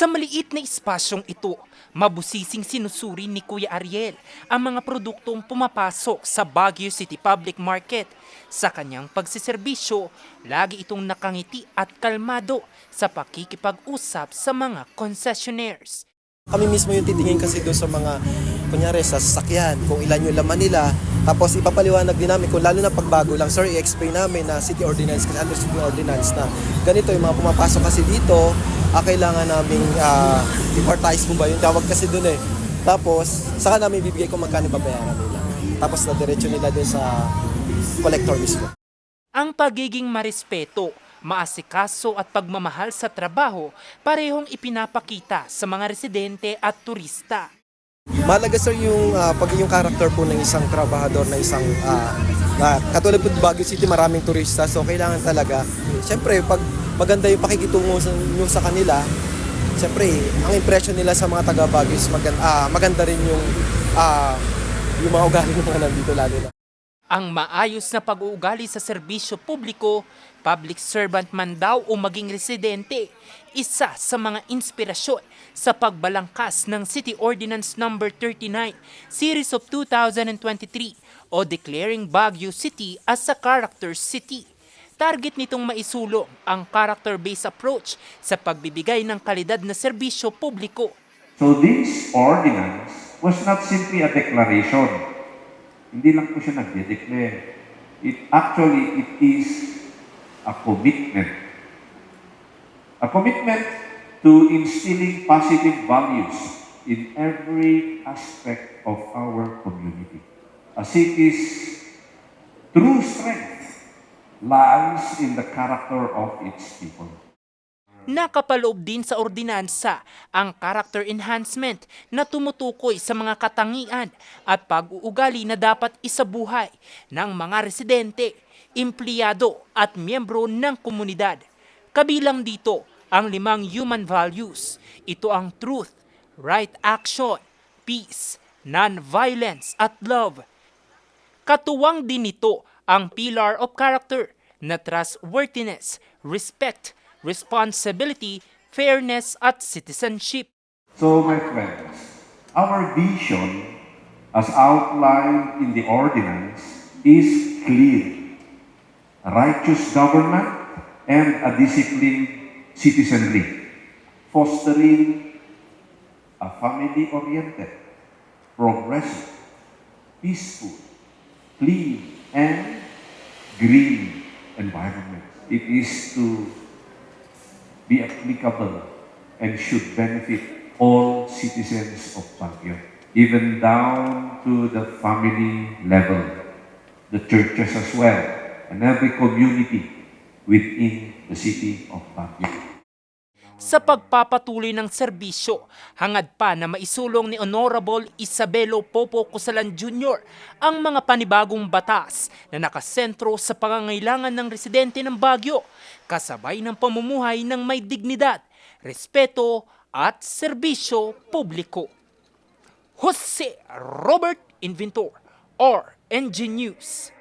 Sa maliit na espasyong ito, mabusising sinusuri ni Kuya Ariel ang mga produktong pumapasok sa Baguio City Public Market. Sa kanyang pagsiservisyo, lagi itong nakangiti at kalmado sa pakikipag-usap sa mga concessionaires. Kami mismo yung titingin kasi doon sa mga, kunyari sa sasakyan, kung ilan yung laman nila. Tapos ipapaliwanag din namin kung lalo na pagbago lang, sir, i-explain namin na city ordinance, kasi under city ordinance na ganito yung mga pumapasok kasi dito, ah, kailangan naming uh, i-partize mo ba yung tawag kasi doon eh. Tapos, saka namin bibigay kung magkano babayaran nila. Tapos na diretso nila doon sa collector mismo. Ang pagiging marespeto, maasikaso at pagmamahal sa trabaho parehong ipinapakita sa mga residente at turista. Mahalaga sir yung ah, pagiging character po ng isang trabahador na isang ah, ah, katulad po Baguio City maraming turista so kailangan talaga syempre pag maganda yung pakikitungo sa, nyo sa kanila syempre ang impression nila sa mga taga Baguio is maganda, ah, maganda rin yung ah, yung mga ugali ng mga nandito lalo na. Ang maayos na pag-uugali sa serbisyo publiko, public servant man daw o maging residente, isa sa mga inspirasyon sa pagbalangkas ng City Ordinance No. 39, Series of 2023 o declaring Baguio City as a character city. Target nitong maisulong ang character-based approach sa pagbibigay ng kalidad na serbisyo publiko. So this ordinance was not simply a declaration. Hindi lang po siya nagde-declare. It actually, it is a commitment. A commitment to instilling positive values in every aspect of our community. A city's true strength lies in the character of its people. Nakapaloob din sa ordinansa ang character enhancement na tumutukoy sa mga katangian at pag-uugali na dapat isabuhay ng mga residente, empleyado at miyembro ng komunidad. Kabilang dito ang limang human values. Ito ang truth, right action, peace, non-violence at love. Katuwang din nito ang pillar of character na trustworthiness, respect, responsibility, fairness at citizenship. So, my friends, our vision, as outlined in the ordinance, is clear. Righteous government and a disciplined citizenry, fostering a family-oriented, progressive, peaceful, clean, and green environment. It is to be applicable and should benefit all citizens of Baguio, even down to the family level, the churches as well, and every community within the city of Baguio. Sa pagpapatuloy ng serbisyo, hangad pa na maisulong ni Honorable Isabelo Popo Cosalan Jr. ang mga panibagong batas na nakasentro sa pangangailangan ng residente ng Baguio, kasabay ng pamumuhay ng may dignidad, respeto at serbisyo publiko. Jose Robert Inventor, or NG News.